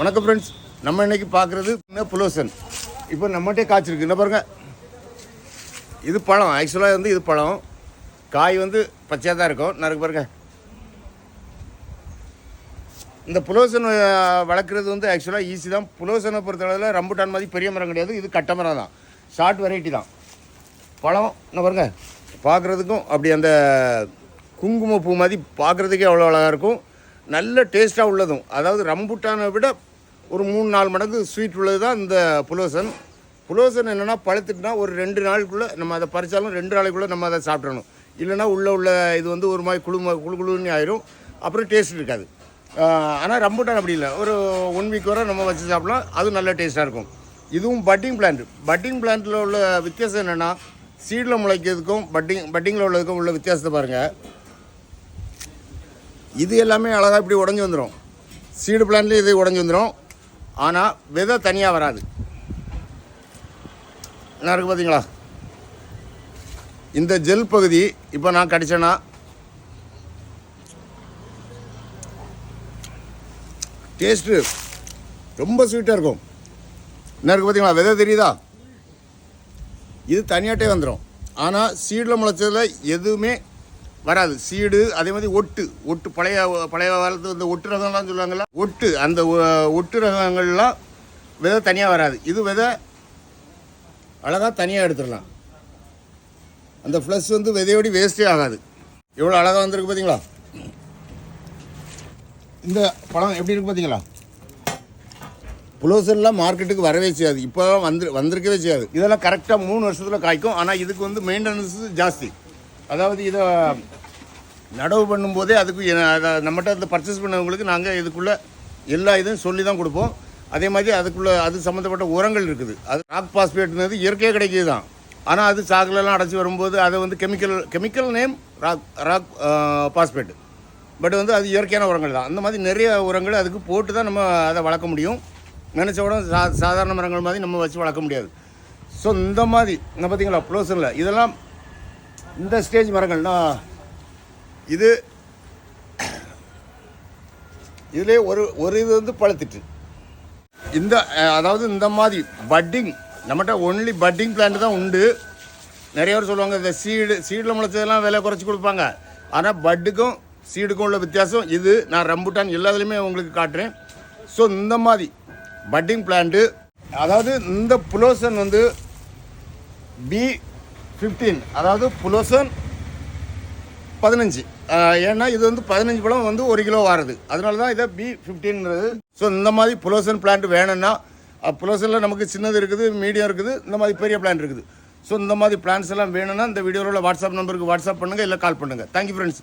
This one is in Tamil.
வணக்கம் ஃப்ரெண்ட்ஸ் நம்ம இன்னைக்கு பார்க்குறது புலோசன். இப்போ நம்மகிட்டே காய்ச்சிருக்கு என்ன பாருங்கள் இது பழம். ஆக்சுவலாக வந்து இது பழம். காய் வந்து பச்சையாக தான் இருக்கும். நறுக்கு பாருங்கள் இந்த புலோசன் வளர்க்குறது வந்து ஆக்சுவலாக ஈஸி தான். புலோசனை பொறுத்தளவில் ரம்புட்டான் மாதிரி பெரிய மரம் கிடையாது. இது கட்ட மரம் தான். ஷார்ட் வெரைட்டி தான். பழம் என்ன பாருங்க. பார்க்குறதுக்கும் அப்படி அந்த குங்குமப்பூ மாதிரி பார்க்குறதுக்கே அவ்வளோ அழகாக இருக்கும். நல்ல டேஸ்ட்டாக உள்ளதும். அதாவது ரம்புட்டானை விட ஒரு மூணு நாலு மடங்கு ஸ்வீட் உள்ளது தான் இந்த புலோசன். புலோசன் என்னென்னா பழுத்துட்டுனா ஒரு ரெண்டு நாளுக்குள்ளே நம்ம அதை பறித்தாலும் ரெண்டு நாளைக்குள்ளே நம்ம அதை சாப்பிட்றணும் இல்லைன்னா உள்ளே உள்ள இது வந்து ஒரு மாதிரி குழு குழு குழுன்னு ஆயிரும். அப்புறம் டேஸ்ட் இருக்காது. ஆனால் ரம்புட்டான் அப்படி இல்லை. ஒரு ஒன் வீக் வரை நம்ம வச்சு சாப்பிடலாம். அதுவும் நல்ல டேஸ்ட்டாக இருக்கும். இதுவும் பட்டிங் பிளான்ட் பட்டிங் பிளான்ட்டில் உள்ள வித்தியாசம் என்னென்னா சீடில் முளைக்கிறதுக்கும் பட்டிங் பட்டிங்கில் உள்ளதுக்கும் உள்ள வித்தியாசத்தை பாருங்கள் இது எல்லாமே அழகாக இப்படி உடஞ்சி வந்துடும் சீடு பிளான்ட்லேயும் இது உடஞ்சி வந்துடும் ஆனால் விதை தனியாக வராது. என்ன இருக்குது பார்த்தீங்களா இந்த ஜெல் பகுதி இப்போ நான் கடிச்சேன்னா டேஸ்ட்டு ரொம்ப ஸ்வீட்டாக இருக்கும். என்ன இருக்குது பார்த்தீங்களா விதை தெரியுதா? இது தனியாட்டே வந்துடும் ஆனால் சீடில் முளைச்சதில் எதுவுமே வராது. சீடு அதே மாதிரி ஒட்டு. ஒட்டு பழைய பழைய காலத்து இந்த ஒட்டு ரகம்லாம் சொல்லுவாங்கல்ல? ஒட்டு. அந்த ஒட்டு ரகங்கள்லாம் விதை தனியாக வராது. இது விதை அழகாக தனியாக எடுத்துடலாம். அந்த ஃப்ளஸ் வந்து விதையோடி வேஸ்டே ஆகாது. எவ்வளோ அழகாக வந்திருக்கு பார்த்தீங்களா இந்த பழம் எப்படி இருக்கு பார்த்தீங்களா புலோசர்லாம் மார்க்கெட்டுக்கு வரவே செய்யாது. இப்போதான் வந்து வந்திருக்கவே செய்யாது. இதெல்லாம் கரெக்டாக மூணு வருஷத்தில் காய்க்கும். ஆனால் இதுக்கு வந்து மெயின்டெனன்ஸ் ஜாஸ்தி. அதாவது இதை நடவு பண்ணும்போதே அதுக்கு அதை நம்மகிட்ட இந்த பர்ச்சேஸ் பண்ணவங்களுக்கு நாங்கள் இதுக்குள்ளே எல்லா இதையும் சொல்லி தான் கொடுப்போம். அதே மாதிரி அதுக்குள்ளே அது சம்மந்தப்பட்ட உரங்கள் இருக்குது. அது ராக் பாஸ்பேட்னது இயற்கையாக கிடைக்கிது தான் ஆனால் அது சாக்குலெல்லாம் அடைச்சி வரும்போது அதை வந்து chemical chemical name rock rock phosphate but வந்து அது இயற்கையான உரங்கள் தான் அந்த மாதிரி நிறைய உரங்கள் அதுக்கு போட்டு தான் நம்ம அதை வளர்க்க முடியும். நினச்ச உடனே சா சாதாரண மரங்கள் மாதிரி நம்ம வச்சு வளர்க்க முடியாது. ஸோ இந்த மாதிரி நான் பார்த்தீங்களா ப்ளோசனில் இதெல்லாம் இந்த ஸ்டேஜ் மரங்கள்னா இது இதுலேயே ஒரு ஒரு இது வந்து பழுத்துட்டு. இந்த அதாவது இந்த மாதிரி பட்டிங் நம்மகிட்ட ஒன்லி பட்டிங் பிளான்ட் தான் உண்டு. நிறைய பேர் சொல்லுவாங்க இந்த சீடு சீடில் முளைச்சதெல்லாம் விலை குறைச்சி கொடுப்பாங்க. ஆனால் பட்டுக்கும் சீடுக்கும் உள்ள வித்தியாசம் இது. நான் ரம்புட்டான் எல்லாத்துலேயுமே உங்களுக்கு காட்டுறேன். ஸோ இந்த மாதிரி பட்டிங் பிளான்ட்டு அதாவது இந்த புலோசன் வந்து பி ஃபிஃப்டீன் அதாவது புலோசன் பதினஞ்சு. ஏன்னா இது வந்து பதினஞ்சு பழம் வந்து ஒரு கிலோ வாருது. அதனால தான் இதை பி ஃபிஃப்டீன்றது ஸோ இந்த மாதிரி புலோசன் பிளான்ட் வேணும்னா புலோசனில் நமக்கு சின்னது இருக்குது மீடியம் இருக்குது இந்த மாதிரி பெரிய பிளான்ட் இருக்குது. ஸோ இந்த மாதிரி பிளான்ஸ் எல்லாம் வேணும்னா இந்த வீடியோவில் உள்ள வாட்ஸ்அப் நம்பருக்கு வாட்ஸ்அப் பண்ணுங்கள் இல்லை கால் பண்ணுங்கள் தேங்க்யூ ஃப்ரெண்ட்ஸ்